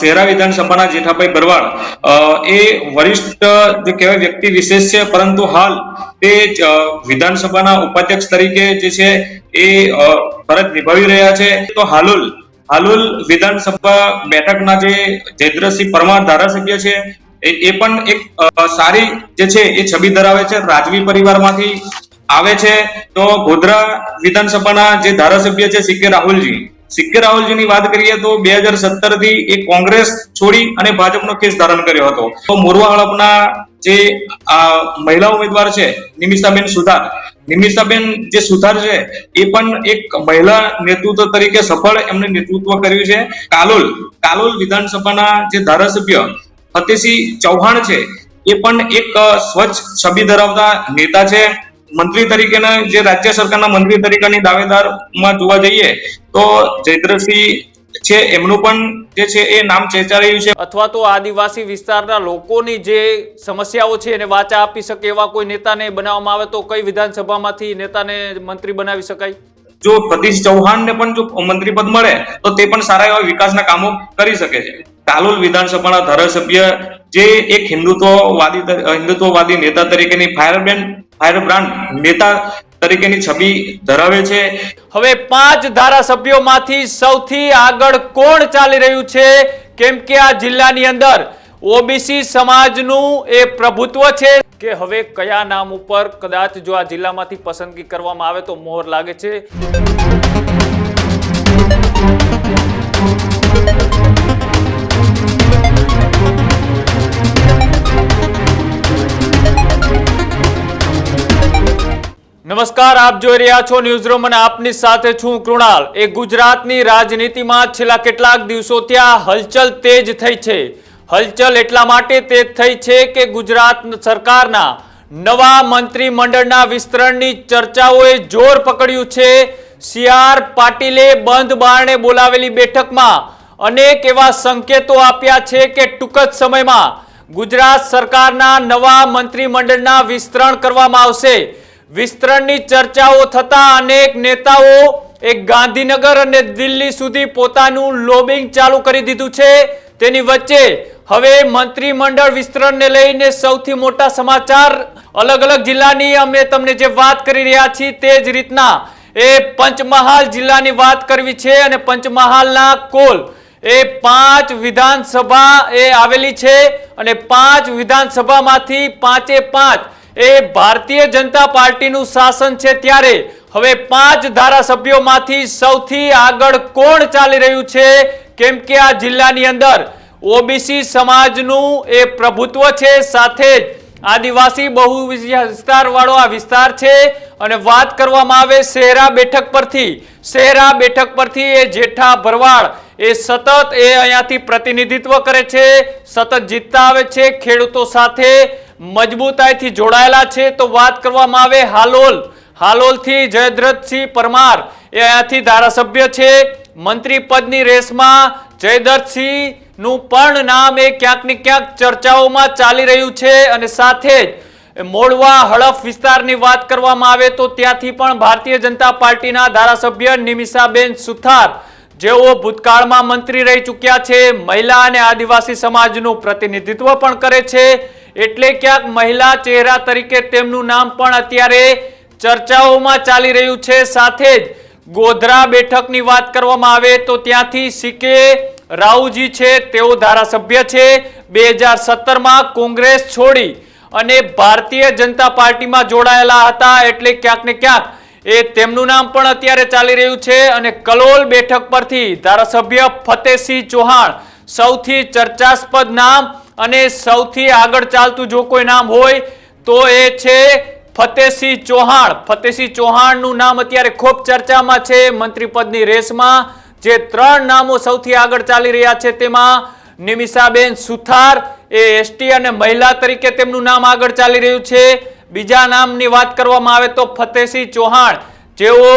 શહેરા વિધાનસભાના જેઠાભાઈ ભરવાડ એ વરિષ્ઠ, જે કહેવાય વ્યક્તિ વિશેષ છે, પરંતુ હાલ તે વિધાનસભાના ઉપાધ્યક્ષ તરીકે જે છે એ ફરજ નિભાવી રહ્યા છે. તો હાલોલ હાલોલ વિધાનસભા બેઠકના જે જયદ્રસિંહ પરમાર ધારાસભ્ય છે, એ પણ એક સારી જે છે એ છબી ધરાવે છે, રાજવી પરિવારમાંથી આવે છે. તો ગોધરા વિધાનસભાના જે ધારાસભ્ય છે સિક્કે રાહુલજી સિક્કે રાહુલજીની વાત કરીએ તો બે હજાર સત્તરથી એ કોંગ્રેસ છોડી અને ભાજપનો કેસ ધારણ કર્યો હતો. તો મોરવા હડપના જે મહિલા ઉમેદવાર છે, નિમિષાબેન સુધાર. નિમિષાબેન જે સુધાર છે, એ પણ એક મહિલા નેતૃત્વ તરીકે સફળ એમને નેતૃત્વ કર્યું છે. કાલોલ કાલોલ વિધાનસભાના જે ધારાસભ્ય ફતેસિંહ ચૌહાણ છે, એ પણ એક સ્વચ્છ છબી ધરાવતા નેતા છે. મંત્રી તરીકેના જે રાજ્ય સરકારના મંત્રી તરીકેની દાવેદારમાં જોવા જઈએ તો જયદ્રસિંહ છે એમનું પણ જે છે એ નામ ચર્ચા છે. અથવા તો આદિવાસી વિસ્તારના લોકોની જે સમસ્યાઓ છે એને વાચા આપી શકે એવા કોઈ નેતાને બનાવવામાં આવે તો કઈ વિધાનસભામાંથી નેતાને મંત્રી બનાવી શકાય? જો સતીશ ચૌહાણને પણ જો મંત્રી પદ મળે તો તે પણ સારા એવા વિકાસના કામો કરી શકે છે. કાલોલ વિધાનસભાના ધારાસભ્ય જે એક હિન્દુત્વવાદી હિન્દુત્વવાદી નેતા તરીકેની ફાયરબ્રેન્ડ ફાયરબ્રાન્ડ નેતા તરીકેની છબી ધરાવે છે. હવે પાંચ ધારાસભ્યોમાંથી સૌથી આગળ કોણ ચાલી રહ્યું છે? કેમ કે આ જિલ્લાની અંદર ઓબીસી સમાજનું એ પ્રભુત્વ છે. કે હવે કયા નામ ઉપર કદાચ જો આ જિલ્લામાંથી પસંદગી કરવામાં આવે તો મોહર લાગે છે. નમસ્કાર, આપ જોઈ રહ્યા છો ન્યૂઝ રૂમ અને આપની સાથે છું કૃણાલ. એ ગુજરાતની રાજનીતિમાં છેલ્લા કેટલાક દિવસોથી આ હલચલ તેજ થઈ છે. હલચલ એટલા માટે તેજ થઈ છે કે ગુજરાત સરકારના નવા મંત્રીમંડળના વિસ્તરણની ચર્ચાઓએ જોર પકડ્યું છે. સી આર પાટીલે બંધ બારણે બોલાવેલી બેઠકમાં અનેક એવા સંકેતો આપ્યા છે કે ટૂંક જ સમયમાં ગુજરાત સરકારના નવા મંત્રીમંડળના વિસ્તરણ કરવામાં આવશે. વિસ્તરણની ચર્ચાઓ થતા અનેક નેતાઓ એક ગાંધીનગર અને દિલ્હી સુધી પોતાનું લોબિંગ ચાલુ કરી દીધું છે. તેની વચ્ચે હવે મંત્રીમંડળ વિસ્તરણને લઈને સૌથી મોટા સમાચાર અલગ અલગ જિલ્લાની અમે તમને જે વાત કરી રહ્યા છીએ તે જ રીતના એ પંચમહાલ જિલ્લાની વાત કરવી છે અને પંચમહાલના કોલ એ પાંચ વિધાનસભા એ આવેલી છે અને પાંચ વિધાનસભામાંથી પાંચે પાંચ એ ભારતીય જનતા પાર્ટીનું શાસન છે ત્યારે. હવે પાંચ ધારાસભ્યોમાંથી સૌથી આગળ કોણ ચાલી રહ્યું છે? કેમ કે આ જિલ્લાની અંદર ઓબીસી સમાજનું એ પ્રભુત્વ છે, સાથે જ આદિવાસી બહુ વિસ્તારવાળો આ વિસ્તાર છે. અને વાત કરવામાં આવે શહેરા બેઠક પરથી. શહેરા બેઠક પરથી એ જેઠા ભરવાડ એ સતત એ અહીંયાથી પ્રતિનિધિત્વ કરે છે, સતત જીતતા આવે છે ખેડૂતો સાથે. મજબૂતાઈથી જોડાયેલા છે, તો વાત કરવામાં આવે હાલોલ. હાલોલથી જયદ્રથસિંહ પરમાર એ અહીંયાથી ધારાસભ્ય છે. મંત્રી પદની રેસમાં જયદ્રથસિંહનું પણ નામ એ ક્યાંક ને ક્યાંક ચર્ચાઓમાં ચાલી રહ્યું છે અને સાથે જ મોડવા હડફ વિસ્તારની વાત કરવામાં આવે તો ત્યાંથી પણ ભારતીય જનતા પાર્ટીના ધારાસભ્ય નિમિષાબેન સુથાર, જેઓ ભૂતકાળમાં મંત્રી રહી ચૂક્યા છે, મહિલા અને આદિવાસી સમાજનું પ્રતિનિધિત્વ પણ કરે છે. એટલે ક્યાંક મહિલા ચહેરા તરીકે તેમનું નામ પણ અત્યારે ચર્ચાઓમાં ચાલી રહ્યું છે. સાથે જ ગોધરા બેઠકની વાત કરવામાં આવે તો ત્યાંથી સીકે રાઉજી છે, તેઓ ધારાસભ્ય છે. બે હજાર સત્તરમાં કોંગ્રેસ છોડી અને ભારતીય જનતા પાર્ટીમાં જોડાયેલા હતા એટલે ક્યાંક ને ક્યાંક એ તેમનું નામ પણ અત્યારે ચાલી રહ્યું છે અને કલોલ બેઠક પરથી ધારાસભ્ય ફતેસિંહ ચૌહાણ સૌથી ચર્ચાસ્પદ નામ અને સૌથી આગળ ચાલતું જો કોઈ નામ હોય, તો એ છે ફતેસિંહ ચૌહાણ. ફતેસિંહ ચૌહાણનું નામ અત્યારે ખૂબ ચર્ચામાં છે મંત્રી પદની રેસમાં. જે ત્રણ નામો સૌથી આગળ ચાલી રહ્યા છે તેમાં નિમિષાબેન સુથાર, એ એસટી અને મહિલા તરીકે તેમનું નામ આગળ ચાલી રહ્યું છે. બીજા નામની વાત કરવામાં આવે તો ફતેસિંહ ચૌહાણ. જેઓ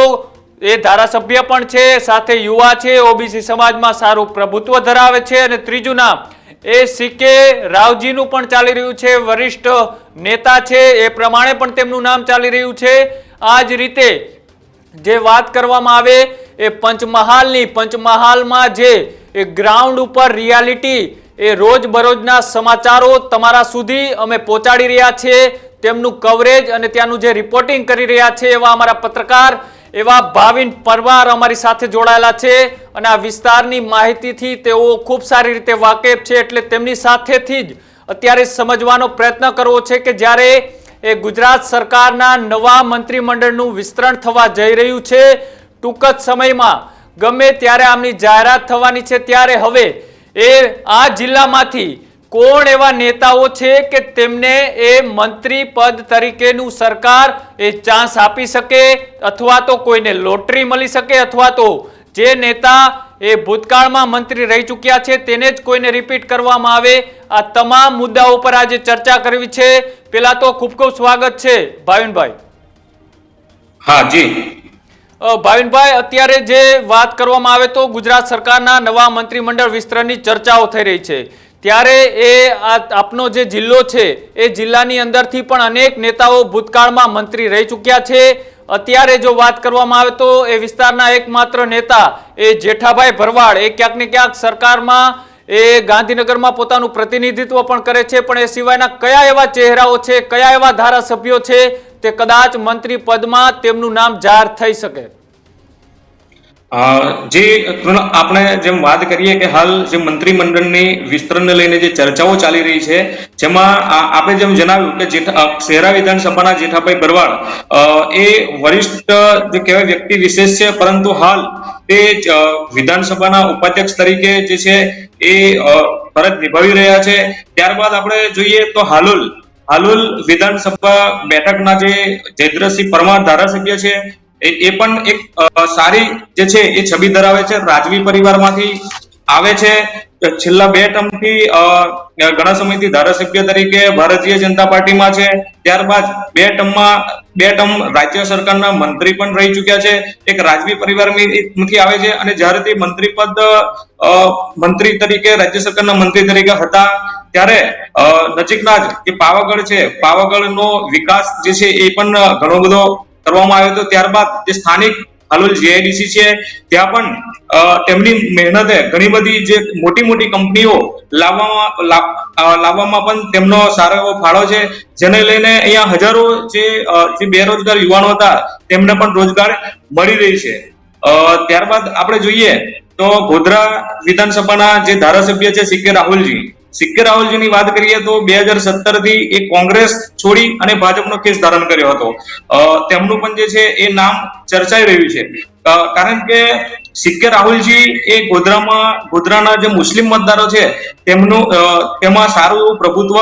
એ ધારાસભ્ય પણ છે, સાથે યુવા છે, ઓબીસી સમાજમાં સારું પ્રભુત્વ ધરાવે છે અને ત્રીજું નામ એ સીકે રાવજીનું પણ ચાલી રહ્યું છે, વરિષ્ઠ નેતા છે, એ પ્રમાણે પણ તેમનું નામ ચાલી રહ્યું છે. આ જ રીતે જે વાત કરવામાં આવે, એ પંચમહાલની, પંચમહાલમાં જે એ ગ્રાઉન્ડ ઉપર રિયાલિટી, એ રોજ બરોજના સમાચારો તમારા સુધી અમે પહોંચાડી રહ્યા છીએ, તેમનું કવરેજ અને ત્યાંનું જે રિપોર્ટિંગ કરી રહ્યા છે એવા અમારા પત્રકાર એવા ભાવિન પરમાર અમારી સાથે જોડાયેલા છે અને આ વિસ્તારની માહિતીથી તેઓ ખૂબ સારી રીતે વાકેફ છે એટલે તેમની સાથેથી જ અત્યારે સમજવાનો પ્રયત્ન કરવો છે કે જ્યારે એ ગુજરાત સરકારના નવા મંત્રીમંડળનું વિસ્તરણ થવા જઈ રહ્યું છે, ટૂંક જ સમયમાં ગમે ત્યારે આમની જાહેરાત થવાની છે, ત્યારે હવે એ આ જિલ્લામાંથી કોણ એવા નેતાઓ છે કે તેમને એ મંત્રી પદ તરીકેનું સરકાર એ ચાન્સ આપી શકે? અથવા તો કોઈને લોટરી મળી શકે? અથવા તો જે નેતા એ ભૂતકાળમાં મંત્રી રહી ચૂક્યા છે તેને જ કોઈને રિપીટ કરવામાં આવે? આ તમામ મુદ્દાઓ પર આજે ચર્ચા કરવી છે. પેલા તો ખૂબ ખૂબ સ્વાગત છે ભાવિનભાઈ. હા જી. ભાવિનભાઈ અત્યારે જે વાત કરવામાં આવે તો ગુજરાત સરકારના નવા મંત્રીમંડળ વિસ્તરણની ચર્ચાઓ થઈ રહી છે. ત્યારે એ આપનો જે જિલ્લો છે, એ જિલ્લાની અંદરથી પણ અનેક નેતાઓ ભૂતકાળમાં મંત્રી રહી ચૂક્યા છે. અત્યારે જો વાત કરવામાં આવે તો એ વિસ્તારના એકમાત્ર નેતા એ જેઠાભાઈ ભરવાડ. એ ક્યાંક ને ક્યાંક સરકારમાં એ ગાંધીનગરમાં પોતાનું પ્રતિનિધિત્વ પણ કરે છે, પણ એ સિવાયના કયા એવા ચહેરાઓ છે, કયા એવા ધારાસભ્યો છે, તે કદાચ મંત્રી પદમાં તેમનું નામ જાહેર થઈ શકે. જે આપણે જેમ વાત કરીએ કે હાલ જે મંત્રીમંડળની વિસ્તરણને લઈને જે ચર્ચાઓ ચાલી રહી છે જેમાં આપણે જેમ જણાવ્યું કે જેઠા શહેરા વિધાનસભાના જેઠાભાઈ ભરવાડ અ, એ વરિષ્ઠ જે કહેવાય વ્યક્તિ વિશેષ છે પરંતુ હાલ તે વિધાનસભાના ઉપાધ્યક્ષ તરીકે જે છે એ ફરજ નિભાવી રહ્યા છે. ત્યારબાદ આપણે જોઈએ તો હાલોલ હાલોલ વિધાનસભા બેઠકના જે જયદ્રસિંહ પરમાર ધારાસભ્ય છે એ પણ એક સારી જે છે એ છબી ધરાવે છે. રાજવી પરિવારમાંથી આવે છે. છેલ્લા બે ટર્મથી ઘણા સમયથી ધારાસભ્ય તરીકે ભારતીય જનતા પાર્ટીમાં છે. ત્યારબાદ બે ટર્મમાં, બે ટર્મ રાજ્ય સરકારના મંત્રી પણ રહી ચૂક્યા છે. એક રાજવી પરિવારમાંથી આવે છે અને જ્યારે તે મંત્રી પદ મંત્રી તરીકે, રાજ્ય સરકારના મંત્રી તરીકે હતા, ત્યારે નજીકના જ જે પાવાગઢ છે. પાવાગઢનો વિકાસ જે છે એ પણ ઘણો બધો કરવામાં આવ્યો હતો. ત્યારબાદ જે સ્થાનિક હાલોલ જીઆઈડીસી છે, ત્યાં પણ તેમની મહેનતે ઘણી બધી જે મોટી મોટી કંપનીઓ લાવવામાં લાવવામાં પણ તેમનો સારો એવો ફાળો છે. જેને લઈને અહીંયા હજારો જે બેરોજગાર યુવાનો હતા, તેમને પણ રોજગાર મળી રહી છે. ત્યારબાદ આપણે જોઈએ તો ગોધરા વિધાનસભાના જે ધારાસભ્ય છે, સી કે રાહુલજી. સીકે રાહુલજીની વાત કરીએ તો બે હજાર સત્તરથી એ કોંગ્રેસ છોડી અને ભાજપનો કેસ ધારણ કર્યો હતો. તેમનું પણ જે છે એ નામ ચર્ચાઈ રહ્યું છે. કારણ કે સિક્કે રાહુલજી એ ગોધરામાં, ગોધરાના જે મુસ્લિમ મતદારો છે, તેમનું તેમાં સારું એવું પ્રભુત્વ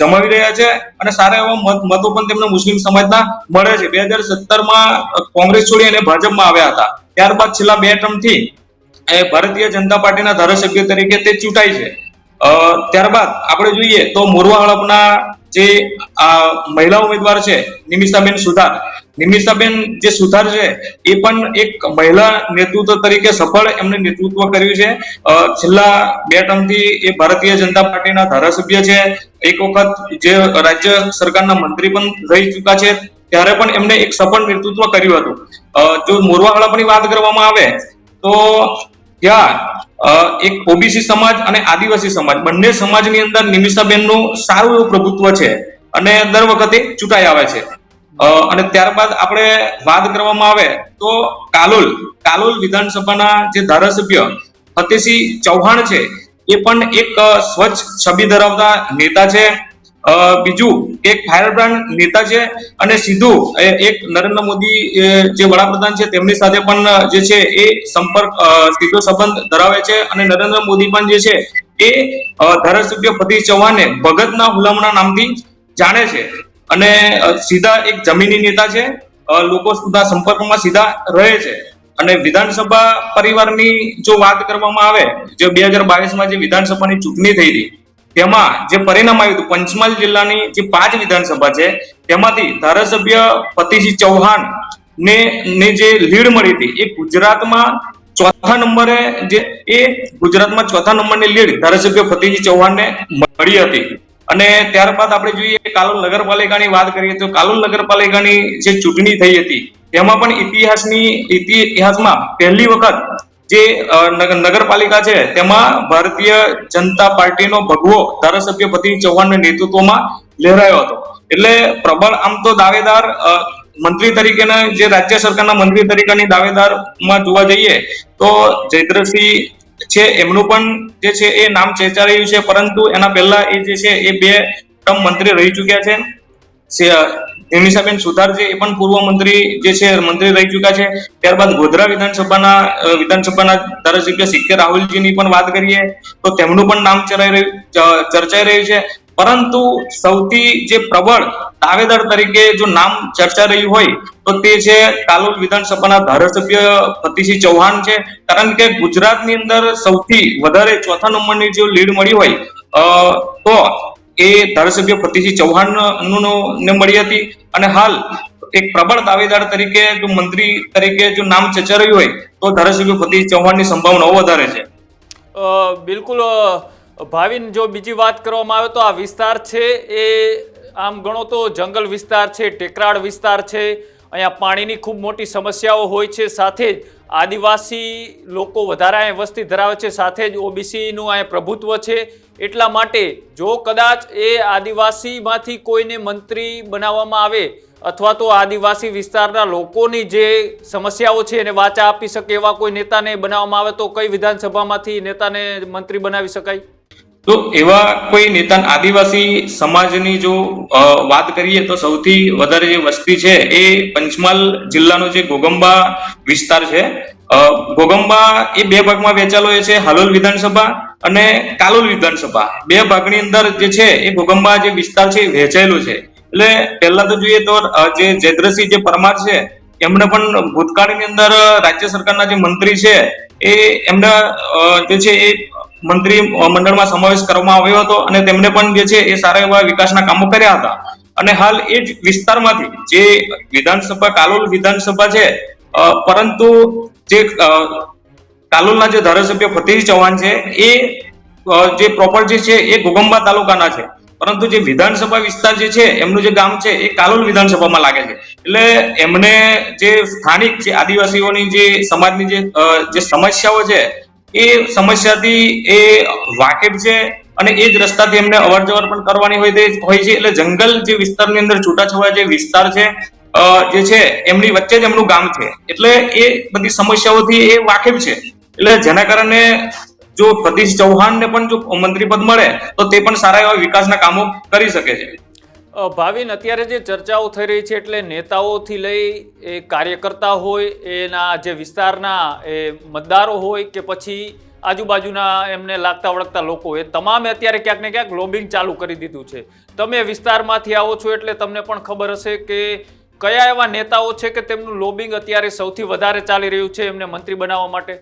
જમાવી રહ્યા છે અને સારા એવા મત, મતો પણ તેમને મુસ્લિમ સમાજના મળે છે. બે હજાર સત્તરમાં કોંગ્રેસ છોડી અને ભાજપમાં આવ્યા હતા. ત્યારબાદ છેલ્લા બે ટર્મથી ભારતીય જનતા પાર્ટીના ધારાસભ્ય તરીકે તે ચૂંટાય છે. ત્યારબાદ આપણે જોઈએ તો મોરવા હળપના જે મહિલા ઉમેદવાર છે, નિમિષાબેન સુધાર. નિમિષાબેન જે સુધાર છે, એ પણ એક મહિલા નેતૃત્વ તરીકે સફળ એમને નેતૃત્વ કર્યું છે. છેલ્લા બે ટર્મથી એ ભારતીય જનતા પાર્ટીના ધારાસભ્ય છે. એક વખત જે રાજ્ય સરકારના મંત્રી પણ રહી ચૂક્યા છે, ત્યારે પણ એમને એક સફળ નેતૃત્વ કર્યું હતું. જો મોરવા હડપની વાત કરવામાં આવે, તો ત્યાં એક ઓબીસી સમાજ અને આદિવાસી સમાજ. બંને સમાજની અંદર નિમિષાબેનનું સારું એવું પ્રભુત્વ છે અને દર વખતે ચૂંટાઈ આવે છે. અને ત્યારબાદ આપણે વાત કરવામાં આવે તો કાલોલ. કાલોલ વિધાનસભાના જે ધારાસભ્ય ફતેસિંહ ચૌહાણ છે, એ પણ એક સ્વચ્છ છબી ધરાવતા નેતા છે. બીજું એક ફાયરબ્રાન્ડ નેતા છે અને સીધું એક નરેન્દ્ર મોદી જે વડાપ્રધાન છે તેમની સાથે પણ, જે છે એ સંપર્ક સીધો સંબંધ ધરાવે છે અને નરેન્દ્ર મોદી પણ જે છે એ ધારાસભ્ય ફતી ચૌહાણને ભગતના હુલામણા નામથી જાણે છે અને સીધા એક જમીની નેતા છે. લોકો સુધા સંપર્કમાં સીધા રહે છે અને વિધાનસભા પરિવારની જો વાત કરવામાં આવે, જે બે હજાર બાવીસમાં જે વિધાનસભાની ચૂંટણી થઈ હતી તેમાં જે પરિણામ આવ્યું હતું, પંચમહાલ જિલ્લાની જે પાંચ વિધાનસભા છે, તેમાંથી ધારાસભ્ય ફતીસિંહ ચૌહાણ ને ને જે લીડ મળી હતી, એ ગુજરાતમાં ચોથા નંબરે જે, એ ગુજરાતમાં ચોથા નંબરની લીડ ધારાસભ્ય ફતીસિંહ ચૌહાણને મળી હતી. અને ત્યારબાદ આપણે જોઈએ કાલોલ નગરપાલિકાની વાત કરીએ તો કાલોલ નગરપાલિકાની જે ચૂંટણી થઈ હતી, તેમાં પણ ઇતિહાસની, ઇતિહાસમાં પહેલી વખત જે નગરપાલિકા છે, તેમાં ભારતીય જનતા પાર્ટીનો ભગવો ધારાસભ્ય પતિ ચૌહાણના નેતૃત્વમાં લહેરાયો હતો. એટલે પ્રબળ આમ તો દાવેદાર મંત્રી તરીકેના, જે રાજ્ય સરકારના મંત્રી તરીકેની દાવેદારમાં જોવા જઈએ, તો જયદ્રસિંહ છે, એમનું પણ જે છે એ નામ ચેચા રહ્યું છે, પરંતુ એના પહેલા એ જે છે એ બે ટર્મ મંત્રી રહી ચૂક્યા છે. નિમિષાબેન સુથાર છે એ પણ પૂર્વ મંત્રી જે છે, મંત્રી રહી ચૂક્યા છે. ત્યારબાદ ગોધરા વિધાનસભાના વિધાનસભાના ધારાસભ્ય સિક્કે રાહુલજીની પણ વાત કરીએ, તો તેમનું પણ નામ ચલાઈ રહ્યું ચર્ચાઈ રહ્યું છે. પરંતુ સૌથી જે પ્રબળ દાવેદાર તરીકે જો નામ ચર્ચા રહ્યું હોય, તો તે છે કાલોલ વિધાનસભાના ધારાસભ્ય ફતિસિંહ ચૌહાણ છે. કારણ કે ગુજરાતની અંદર સૌથી વધારે ચોથા નંબરની જો લીડ મળી હોય તો એ ધારાસભ્ય પ્રતિસિંહ ચૌહાણનું મળી હતી. અને હાલ એક પ્રબળ દાવેદાર તરીકે, જો મંત્રી તરીકે જો નામ ચર્ચાયું હોય, તો ધારાસભ્ય પ્રતિસિંહ ચૌહાણની સંભાવનાઓ વધારે છે. બિલકુલ ભાવિન, જો બીજી વાત કરવામાં આવે તો આ વિસ્તાર છે એ આમ ગણો તો જંગલ વિસ્તાર છે, ટેકરાળ વિસ્તાર છે. અહીંયા પાણીની ખૂબ મોટી સમસ્યાઓ હોય છે. સાથે જ આદિવાસી લોકો વધારે અહીંયા વસ્તી ધરાવે છે, સાથે જ ઓબીસીનું અહીંયા પ્રભુત્વ છે. એટલા માટે જો કદાચ એ આદિવાસીમાંથી કોઈને મંત્રી બનાવવામાં આવે અથવા તો આદિવાસી વિસ્તારના લોકોની જે સમસ્યાઓ છે એને વાચા આપી શકે એવા કોઈ નેતાને બનાવવામાં આવે તો કઈ વિધાનસભામાંથી નેતાને મંત્રી બનાવી શકાય? તો એવા કોઈ નેતા આદિવાસી સમાજની જો વાત કરીએ તો સૌથી વધારે જે વસ્તી છે એ પંચમહાલ જિલ્લાનો જે ગોગંબા વિસ્તાર છે. ગોગંબા એ બે ભાગમાં વહેંચાયેલો છે, હાલોલ વિધાનસભા અને કાલોલ વિધાનસભા. બે ભાગની અંદર જે છે એ ગોગંબા જે વિસ્તાર છે એ વહેંચાયેલો છે. એટલે પહેલા તો જોઈએ તો જે જયદ્રસિંહ જે પરમાર છે એમને પણ ભૂતકાળની અંદર રાજ્ય સરકારના જે મંત્રી છે એ એમના જે છે એ મંત્રી મંડળમાં સમાવેશ કરવામાં આવ્યો હતો અને તેમને પણ જે છે એ સારા એવા વિકાસના કામો કર્યા હતા. અને હાલ એ જ વિસ્તારમાંથી જે વિધાનસભા, કાલોલ વિધાનસભા છે પરંતુ જે કાલોલના જે ધારાસભ્ય ફતેહ ચૌહાણ છે, એ જે પ્રોપર જે છે એ ગોગંબા તાલુકાના છે. પરંતુ જે વિધાનસભા વિસ્તાર જે છે, એમનું જે ગામ છે એ કાલોલ વિધાનસભામાં લાગે છે. એટલે એમને જે સ્થાનિક જે આદિવાસીઓની જે સમાજની જે સમસ્યાઓ છે એ સમસ્યાથી એ વાકેફ છે અને એ જ રસ્તાથી એમને અવર જવર પણ કરવાની હોય તે હોય છે. એટલે જંગલ જે વિસ્તારની અંદર છૂટાછવાયા જે વિસ્તાર છે જે છે, એમની વચ્ચે જ એમનું ગામ છે. એટલે એ બધી સમસ્યાઓથી એ વાકેફ છે. એટલે જેના કારણે જો સતીશ ચૌહાણને પણ જો મંત્રી પદ મળે, તો તે પણ સારા એવા વિકાસના કામો કરી શકે છે. ભાવિન, અત્યારે જે ચર્ચાઓ થઈ રહી છે એટલે નેતાઓથી લઈ એ કાર્યકર્તા હોય, એના જે વિસ્તારના એ મતદારો હોય કે પછી આજુબાજુના એમને લાગતા વળગતા લોકો એ તમામે અત્યારે ક્યાંક ને ક્યાંક લોબિંગ ચાલુ કરી દીધું છે. તમે વિસ્તારમાંથી આવો છો એટલે તમને પણ ખબર હશે કે કયા એવા નેતાઓ છે કે તેમનું લોબિંગ અત્યારે સૌથી વધારે ચાલી રહ્યું છે એમને મંત્રી બનાવવા માટે?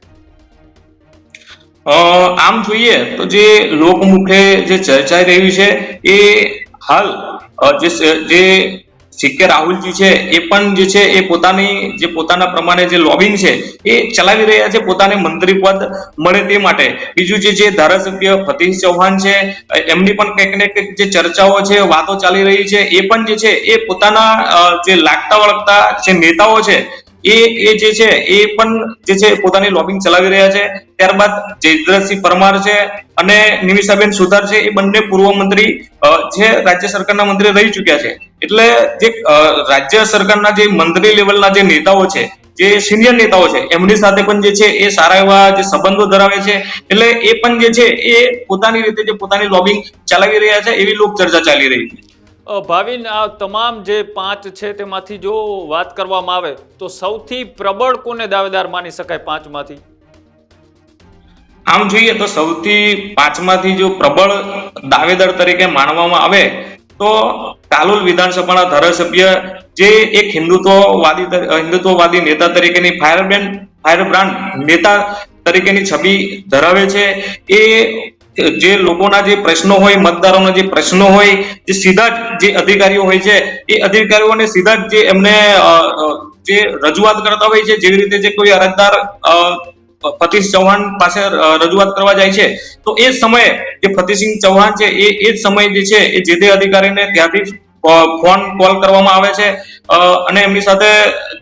આમ જોઈએ તો જે લોકમુખે જે ચર્ચાઈ રહ્યું છે એ હાલ જે જે રાહુલજી છે, એ પણ જે છે, એ પોતાની, જે પોતાના પ્રમાણે જે લોબિંગ છે, એ ચલાવી રહ્યા છે, પોતાને મંત્રી પદ મળે તે માટે. બીજું જે જે ધારાસભ્ય ફતીહ ચૌહાણ છે એમની પણ કંઈક ને કંઈક જે ચર્ચાઓ છે, વાતો ચાલી રહી છે, એ પણ જે છે, એ પોતાના જે લાગતા વળગતા જે નેતાઓ છે એ એ જે છે, એ પણ જે છે, પોતાની લોબિંગ ચલાવી રહ્યા છે. ત્યારબાદ જયદ્રથસિંહ પરમાર છે અને નિમિષાબેન સુથાર છે, એ બંને પૂર્વ મંત્રી જે રાજ્ય સરકારના મંત્રી રહી ચૂક્યા છે. એટલે જે રાજ્ય સરકારના જે મંત્રી લેવલના જે નેતાઓ છે, જે સિનિયર નેતાઓ છે, એમની સાથે પણ જે છે, એ સારા એવા જે સંબંધો ધરાવે છે. એટલે એ પણ જે છે, એ પોતાની રીતે જે પોતાની લોબિંગ ચલાવી રહ્યા છે, એવી લોક ચર્ચા ચાલી રહી છે. ભાવિન, આ તમામ જે પાંચ છે તેમાંથી જો વાત કરવામાં આવે, તો સૌથી પ્રબળ કોને દાવેદાર માની શકાય પાંચમાંથી? આમ જોઈએ તો સૌથી પાંચમાંથી જો પ્રબળ દાવેદાર તરીકે માનવામાં આવે, તો કાલોલ વિધાનસભાના ધારાસભ્ય જે એક હિન્દુત્વવાદી હિન્દુત્વવાદી નેતા તરીકેની ફાયરબ્રેન્ડ ફાયરબ્રાન્ડ નેતા તરીકેની છબી ધરાવે છે, એ જે લોકોના જે પ્રશ્નો હોય, મતદારોના જે પ્રશ્નો હોય, જે સીધા જ અધિકારીઓ હોય છે, એ અધિકારીઓને સીધા જ એમને જે રજૂઆત કરતા હોય છે, જેવી રીતે જે કોઈ અરજદાર ફતીશ ચૌહાણ પાસે રજૂઆત કરવા જાય છે, તો એ સમયે જે ફતીસિંહ ચૌહાણ છે, એ એ જ સમયે જે છે, એ જે તે અધિકારીને ત્યાંથી ફોન કોલ કરવામાં આવે છે અને એમની સાથે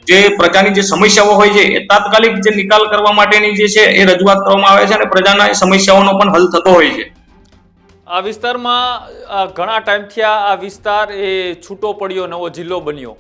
જે પ્રજાની જે સમસ્યાઓ હોય છે, એ તાત્કાલિક જે નિકાલ કરવા માટેની જે છે, એ રજૂઆત કરવામાં આવે છે અને પ્રજાના સમસ્યાઓનો પણ હલ થતો હોય છે. આ વિસ્તારમાં ઘણા ટાઈમથી આ વિસ્તાર એ છૂટો પડ્યો, નવો જિલ્લો બન્યો.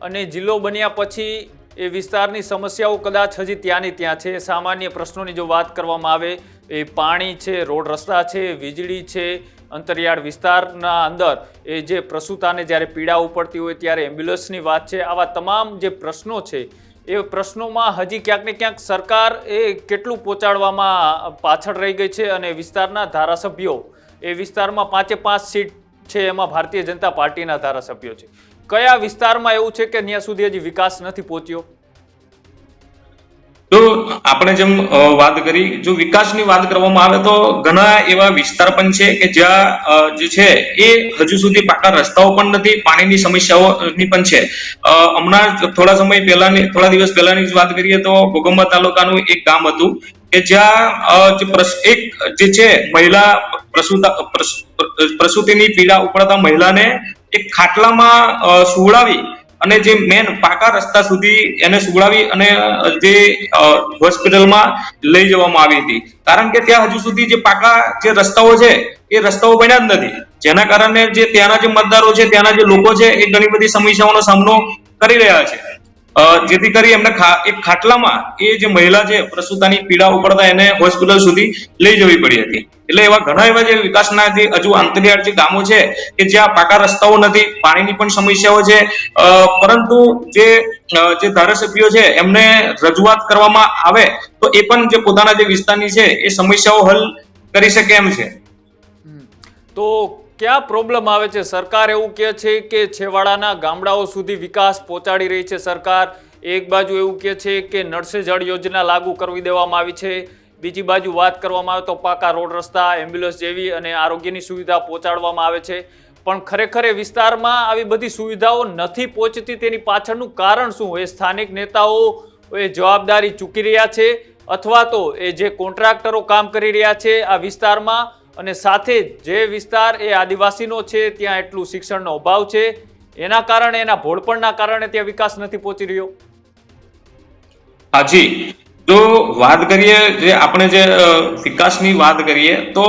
અને જિલ્લો બન્યા પછી એ વિસ્તારની સમસ્યાઓ કદાચ હજી ત્યાંની ત્યાં છે. સામાન્ય પ્રશ્નોની જો વાત કરવામાં આવે, એ પાણી છે, રોડ રસ્તા છે, વીજળી છે અંતરિયાળ વિસ્તારના અંદર એ જે પ્રસૂતાને જ્યારે પીડા ઉપડતી હોય ત્યારે એમ્બ્યુલન્સની વાત છે. આવા તમામ જે પ્રશ્નો છે, એ પ્રશ્નોમાં હજી ક્યાંક ને ક્યાંક સરકાર એ કેટલું પહોંચાડવામાં પાછળ રહી ગઈ છે અને વિસ્તારના ધારાસભ્યો, એ વિસ્તારમાં પાંચે પાંચ સીટ છે એમાં ભારતીય જનતા પાર્ટીના ધારાસભ્યો છે. કયા વિસ્તારમાં એવું છે કે ત્યાં સુધી હજી વિકાસ નથી પહોંચ્યો? તો આપણે જેમ વાત કરી, જો વિકાસની વાત કરવામાં આવે તો ઘણા એવા વિસ્તાર પણ છે કે જ્યાં જે છે એ હજુ સુધી પાકા રસ્તાઓ પણ નથી, પાણીની સમસ્યાઓની પણ છે. હમણાં થોડા સમય પહેલાની, થોડા દિવસ પહેલાની જ વાત કરીએ તો ઘોગંબા તાલુકાનું એક ગામ હતું કે જ્યાં એક જે છે મહિલા પ્રસૂતા, પ્રસ- પ્રસૂતિની પીડા ઉપડતા મહિલાને એક ખાટલામાં સુવડાવી અને જે મેન પાકા રસ્તા સુધી એને સુવડાવી અને જે હોસ્પિટલમાં લઈ જવામાં આવી હતી. કારણ કે ત્યાં હજુ સુધી જે પાકા જે રસ્તાઓ છે, એ રસ્તાઓ બન્યા જ નથી. જેના કારણે જે ત્યાંના જે મતદારો છે, ત્યાંના જે લોકો છે, એ ઘણી બધી સમસ્યાઓનો સામનો કરી રહ્યા છે. જેથી કરી એમને એક ખાટલામાં એ જે મહિલા છે, પ્રસૂતાની પીડા ઉપડતા એને હોસ્પિટલ સુધી લઈ જવી પડી હતી. એટલે એવા ઘણા એવા જે વિકાસના જે હજુ આંતરિયાળ જે ગામો છે, કે જ્યાં પાકા રસ્તાઓ નથી, પાણીની પણ સમસ્યાઓ છે પરંતુ જે જે ધારાસભ્યો છે, એમને રજૂઆત કરવામાં આવે, તો એ પણ જે પોતાના જે વિસ્તારની છે, એ સમસ્યાઓ હલ કરી શકે એમ છે. તો ક્યાં પ્રોબ્લેમ આવે છે? સરકાર એવું કહે છે કે છેવાડાના ગામડાઓ સુધી વિકાસ પહોંચાડી રહી છે સરકાર. એક બાજુ એવું કહે છે કે નળસે જળ યોજના લાગુ કરવી દેવામાં આવી છે. બીજી બાજુ વાત કરવામાં આવે તો પાકા રોડ રસ્તા એમ્બ્યુલન્સ જેવી અને આરોગ્યની સુવિધા પહોંચાડવામાં આવે છે. પણ ખરેખર એ વિસ્તારમાં આવી બધી સુવિધાઓ નથી પહોંચતી તેની પાછળનું કારણ શું? એ સ્થાનિક નેતાઓ એ જવાબદારી ચૂકી રહ્યા છે અથવા તો એ જે કોન્ટ્રાક્ટરો કામ કરી રહ્યા છે, આ વિસ્તારમાં અને સાથે જે વિસ્તાર એ આદિવાસીનો છે, ત્યાં એટલું શિક્ષણનો અભાવ છે. એના કારણે, એના ભોળપણના કારણે ત્યાં વિકાસ નથી પહોંચી રહ્યો. હાજી જો વાત કરીએ જે આપણે જે વિકાસની વાત કરીએ, તો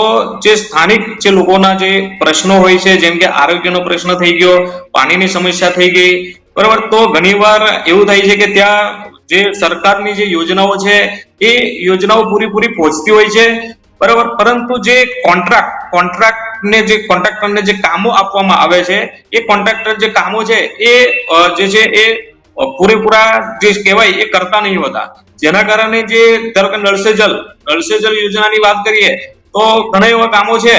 જે સ્થાનિક જે લોકોના જે પ્રશ્નો હોય છે, જેમ કે આરોગ્યનો પ્રશ્ન થઈ ગયો, પાણીની સમસ્યા થઈ ગઈ, બરાબર? તો ઘણીવાર એવું થાય છે કે ત્યાં જે સરકારની જે યોજનાઓ છે, એ યોજનાઓ પૂરી પહોંચતી હોય છે. બરાબર? પરંતુ જે કોન્ટ્રાક્ટ કોન્ટ્રાક્ટને જે કોન્ટ્રાક્ટરને જે કામો આપવામાં આવે છે, એ કોન્ટ્રાક્ટર જે કામો છે, એ જે છે, એ પૂરેપૂરા જે કહેવાય, એ કરતા નહીં હોતા. જેના કારણે જે, ધારો કે નળ સે જલ નળ જલ યોજનાની વાત કરીએ, તો ઘણા એવા કામો છે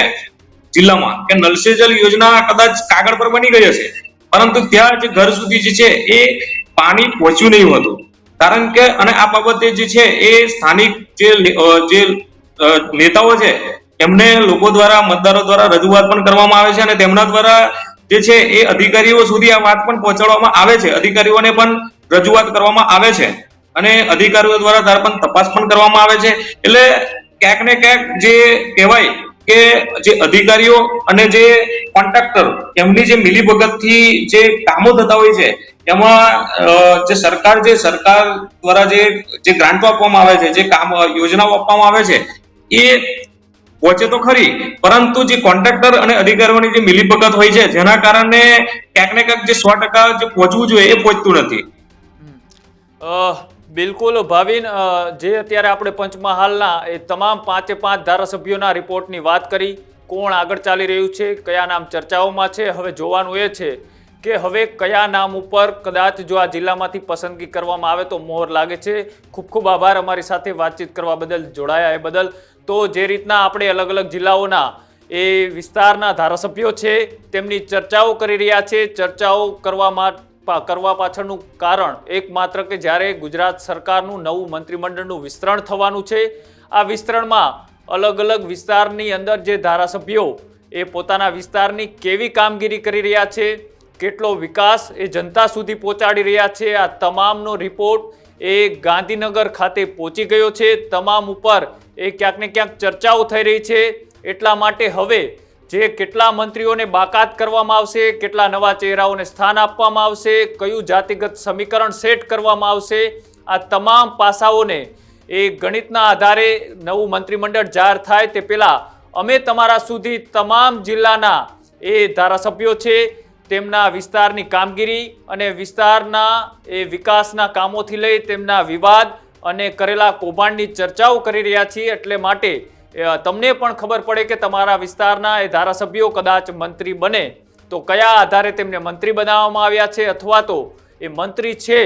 જિલ્લામાં કે નળ જલ યોજના કદાચ કાગળ પર બની ગઈ હશે. પરંતુ ત્યાં જે ઘર સુધી જે છે, એ પાણી પહોંચ્યું નહીં હોતું. કારણ કે, અને આ બાબતે જે છે, એ સ્થાનિક જે નેતાઓ છે, એમને લોકો દ્વારા, મતદારો દ્વારા રજૂઆત પણ કરવામાં આવે છે અને તેમના દ્વારા જે છે એ અધિકારીઓ સુધી આ વાત પણ પહોંચાડવામાં આવે છે. અધિકારીઓને પણ રજૂઆત કરવામાં આવે છે અને અધિકારીઓ દ્વારા તાર પણ તપાસ પણ કરવામાં આવે છે. એટલે ક્યાંક ને ક્યાંક જે કહેવાય કે જે અધિકારીઓ અને જે કોન્ટ્રાક્ટર, એમની જે મિલીભગતથી જે કામો થતા હોય છે, એમાં જે સરકાર જે સરકાર દ્વારા જે જે ગ્રાન્ટો આપવામાં આવે છે, જે કામ યોજનાઓ આપવામાં આવે છે એ પહોંચે તો ખરી, પરંતુ જે કોન્ટ્રાક્ટર અને અધિકારીઓની જે મિલીભગત હોય છે, જેના કારણે ક્યાંક ને ક્યાંક જે સો ટકા જે પહોંચવું જોઈએ એ પહોંચતું નથી. બિલકુલ ભાવિન જે અત્યારે આપણે પંચમહાલના એ તમામ પાંચે પાંચ ધારાસભ્યોના રિપોર્ટની વાત કરી, કોણ આગળ ચાલી રહ્યું છે, કયા નામ ચર્ચાઓમાં છે, હવે જોવાનું એ છે કે હવે કયા નામ ઉપર કદાચ જો આ જિલ્લામાંથી પસંદગી કરવામાં આવે તો મોહર લાગે છે. ખૂબ ખૂબ આભાર અમારી સાથે વાતચીત કરવા બદલ, જોડાયા એ બદલ. તો જે રીતના આપણે અલગ અલગ જિલ્લાઓના એ વિસ્તારના ધારાસભ્યો છે, તેમની ચર્ચાઓ કરી રહ્યા છે. ચર્ચાઓ કરવામાં કરવા પાછળનું કારણ એકમાત્ર કે જ્યારે ગુજરાત સરકારનું નવું મંત્રીમંડળનું વિસ્તરણ થવાનું છે, આ વિસ્તરણમાં અલગ અલગ વિસ્તારની અંદર જે ધારાસભ્યો એ પોતાના વિસ્તારની કેવી કામગીરી કરી રહ્યા છે, કેટલો વિકાસ એ જનતા સુધી પહોંચાડી રહ્યા છે, આ તમામનો રિપોર્ટ એ ગાંધીનગર ખાતે પહોંચી ગયો છે. તમામ ઉપર એ ક્યાંક ને ક્યાંક ચર્ચાઓ થઈ રહી છે. એટલા માટે હવે જે કેટલા મંત્રીઓને બાકાત કરવામાં આવશે, કેટલા નવા ચહેરાઓને સ્થાન આપવામાં આવશે, કયું જાતિગત સમીકરણ સેટ કરવામાં આવશે, આ તમામ પાસાઓને એ ગણિતના આધારે નવું મંત્રીમંડળ જાહેર થાય તે પહેલાં અમે તમારા સુધી તમામ જિલ્લાના એ ધારાસભ્યો છે, તેમના વિસ્તારની કામગીરી અને વિસ્તારના એ વિકાસના કામોથી લઈ તેમના વિવાદ અને કરેલા કૌભાંડની ચર્ચાઓ કરી રહ્યા છીએ એટલે માટે તમને પણ ખબર પડે કે તમારા વિસ્તારના એ ધારાસભ્યો કદાચ મંત્રી બને. તો કયા આધારે તેમને મંત્રી બનાવવામાં આવ્યા છે અથવા તો એ મંત્રી છે,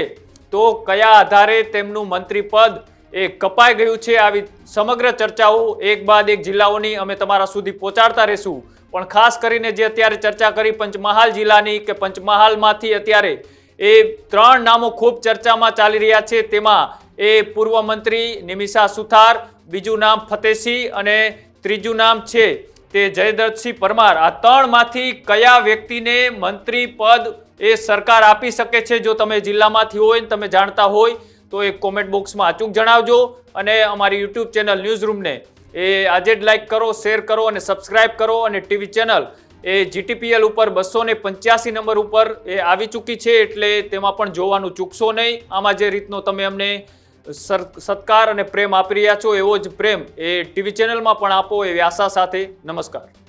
તો કયા આધારે તેમનું મંત્રી પદ એ કપાઈ ગયું છે આવી સમગ્ર ચર્ચાઓ એક બાદ એક જિલ્લાઓની અમે તમારા સુધી પહોંચાડતા રહીશું. પણ ખાસ કરીને જે અત્યારે ચર્ચા કરી પંચમહાલ જિલ્લાની કે પંચમહાલમાંથી અત્યારે એ ત્રણ નામો ખૂબ ચર્ચામાં ચાલી રહ્યા છે, તેમાં એ પૂર્વ મંત્રી નિમિષા સુથાર, બીજું નામ ફતેસિંહ અને ત્રીજું નામ છે તે જયદ્રથસિંહ પરમાર. આ ત્રણમાંથી કયા વ્યક્તિને મંત્રી પદ એ સરકાર આપી શકે છે જો તમે જિલ્લામાંથી હોય ને તમે જાણતા હોય તો એ કોમેન્ટ બોક્સમાં અચૂક જણાવજો અને અમારી યુટ્યુબ ચેનલ ન્યૂઝ રૂમને એ આજે જ લાઈક કરો શેર કરો અને સબસ્ક્રાઇબ કરો અને ટીવી ચેનલ એ જીટીપીએલ ઉપર બસો ને પંચ્યાસી નંબર ઉપર એ આવી ચૂકી છે એટલે તેમાં પણ જોવાનું ચૂકશો નહીં. આમાં જે રીતનો તમે અમને સત્કાર અને પ્રેમ આપી રહ્યા છો એવો જ પ્રેમ એ ટીવી ચેનલમાં પણ આપો એવી આશા સાથે નમસ્કાર.